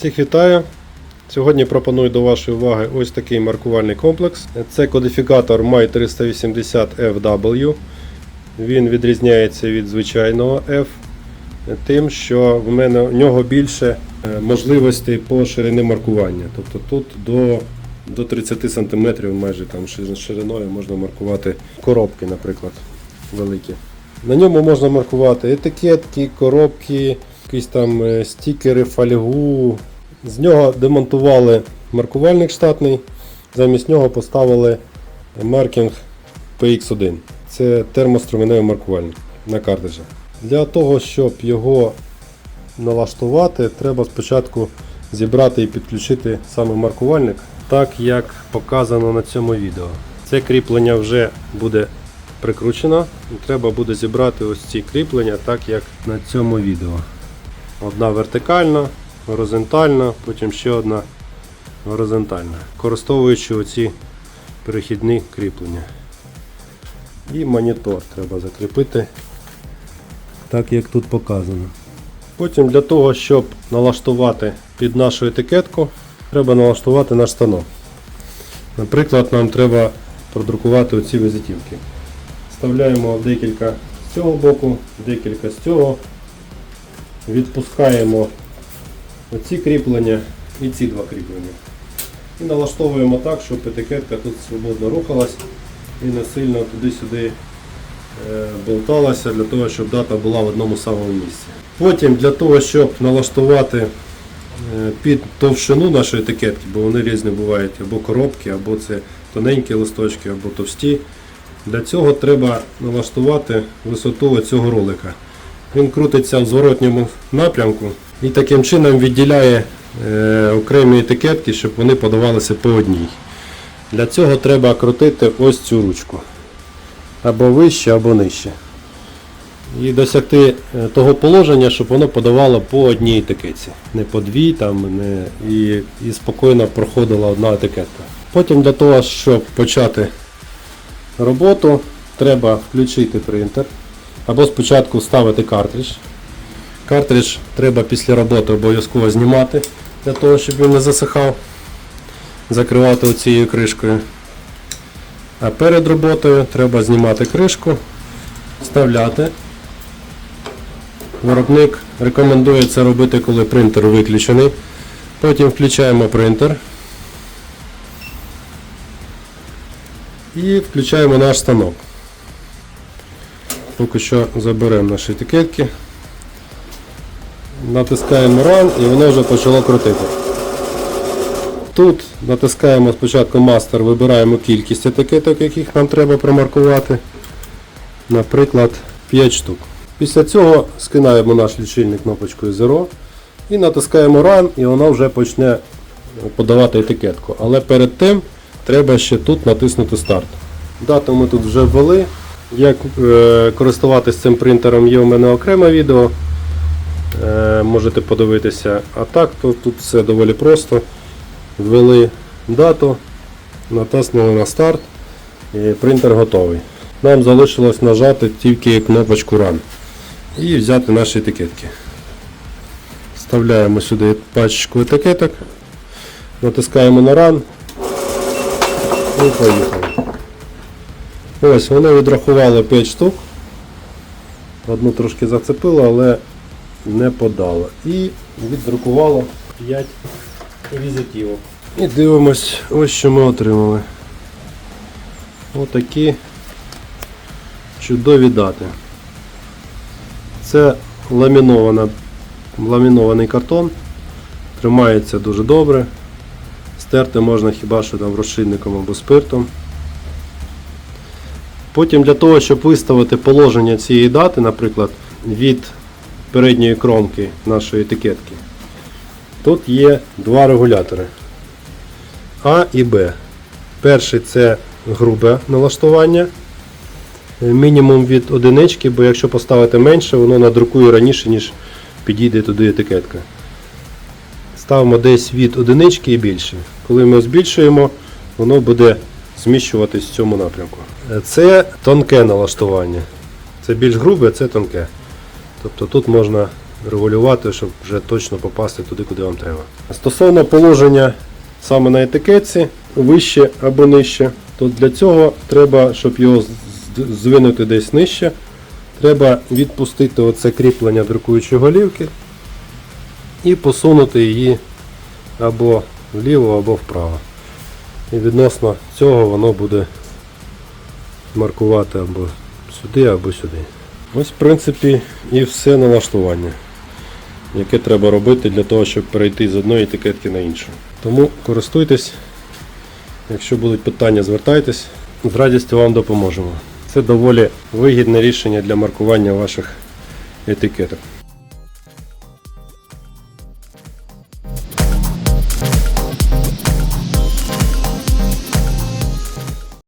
Всіх вітаю! Сьогодні пропоную до вашої уваги ось такий маркувальний комплекс. Це кодифікатор MY 380FW. Він відрізняється від звичайного F тим, що в мене в нього більше е, можливостей по ширині маркування. Тобто тут до, до 30 см майже там шириною можна маркувати коробки, наприклад, великі. На ньому можна маркувати етикетки, коробки, якісь там е, стікери, фольгу. З нього демонтували маркувальник штатний, замість нього поставили маркінг PX1. Це термоструменевий маркувальник на картриджах. Для того, щоб його налаштувати, треба спочатку зібрати і підключити саме маркувальник, так як показано на цьому відео. Це кріплення вже буде прикручено. І треба буде зібрати ось ці кріплення, так як на цьому відео. Одна вертикальна, горизонтальна, потім ще одна горизонтальна, використовуючи оці перехідні кріплення. І монітор треба закріпити так, як тут показано. Потім для того, щоб налаштувати під нашу етикетку, треба налаштувати наш станок. Наприклад, нам треба продрукувати оці візитівки. Вставляємо декілька з цього боку, декілька з цього. Відпускаємо оці кріплення і ці два кріплення. І налаштовуємо так, щоб етикетка тут свободно рухалась і не сильно туди-сюди е, болталася для того, щоб дата була в одному самому місці. Потім для того, щоб налаштувати е, під товщину нашої етикетки, бо вони різні бувають або коробки, або це тоненькі листочки, або товсті. Для цього треба налаштувати висоту цього ролика. Він крутиться в зворотньому напрямку і таким чином відділяє е, окремі етикетки, щоб вони подавалися по одній. Для цього треба крутити ось цю ручку. Або вище, або нижче. І досягти е, того положення, щоб воно подавало по одній етикетці. Не по дві, там, не, і, і спокійно проходила одна етикетка. Потім для того, щоб почати роботу, треба включити принтер. Або спочатку вставити картридж. Картридж треба після роботи обов'язково знімати, для того, щоб він не засихав. Закривати оцією кришкою. А перед роботою треба знімати кришку, вставляти. Виробник рекомендує це робити, коли принтер виключений. Потім включаємо принтер. І включаємо наш станок. Поки що заберемо наші етикетки. Натискаємо Run і воно вже почало крутити. Тут натискаємо спочатку Master, вибираємо кількість етикеток, яких нам треба промаркувати. Наприклад, 5 штук. Після цього скинаємо наш лічильник кнопочкою Zero і натискаємо Run і воно вже почне подавати етикетку. Але перед тим треба ще тут натиснути старт. Дату ми тут вже ввели. Як е, користуватись цим принтером є у мене окреме відео. Е, можете подивитися. А так, то тут все доволі просто. Ввели дату, натиснули на старт і принтер готовий. Нам залишилось нажати тільки кнопочку Run і взяти наші етикетки. Вставляємо сюди пачку етикеток, натискаємо на Run і поїхали. Ось, вони відрахували 5 штук. Одну трошки зацепило, але не подало. І віддрукувало 5 візитівок. І дивимось, ось що ми отримали. Отакі чудові дати. Це ламінована, ламінований картон. Тримається дуже добре. Стерти можна хіба що там розчинником або спиртом. Потім для того, щоб виставити положення цієї дати, наприклад, від передньої кромки нашої етикетки, тут є два регулятори А і Б. Перший це грубе налаштування. е, Мінімум від одинички, бо якщо поставити менше, воно надрукує раніше, ніж підійде туди етикетка. Ставимо десь від одинички і більше. Коли ми збільшуємо, воно буде зміщуватись в цьому напрямку. Е, Це тонке налаштування. Це більш грубе, а це тонке. Тобто тут можна регулювати, щоб вже точно попасти туди, куди вам треба. Стосовно положення саме на етикетці, вище або нижче, то для цього треба, щоб його звинути десь нижче, треба відпустити оце кріплення друкуючої голівки і посунути її або вліво, або вправо. І відносно цього воно буде маркувати або сюди, або сюди. Ось, в принципі, і все налаштування, яке треба робити для того, щоб перейти з одної етикетки на іншу. Тому користуйтесь. Якщо будуть питання, звертайтесь. З радістю вам допоможемо. Це доволі вигідне рішення для маркування ваших етикеток.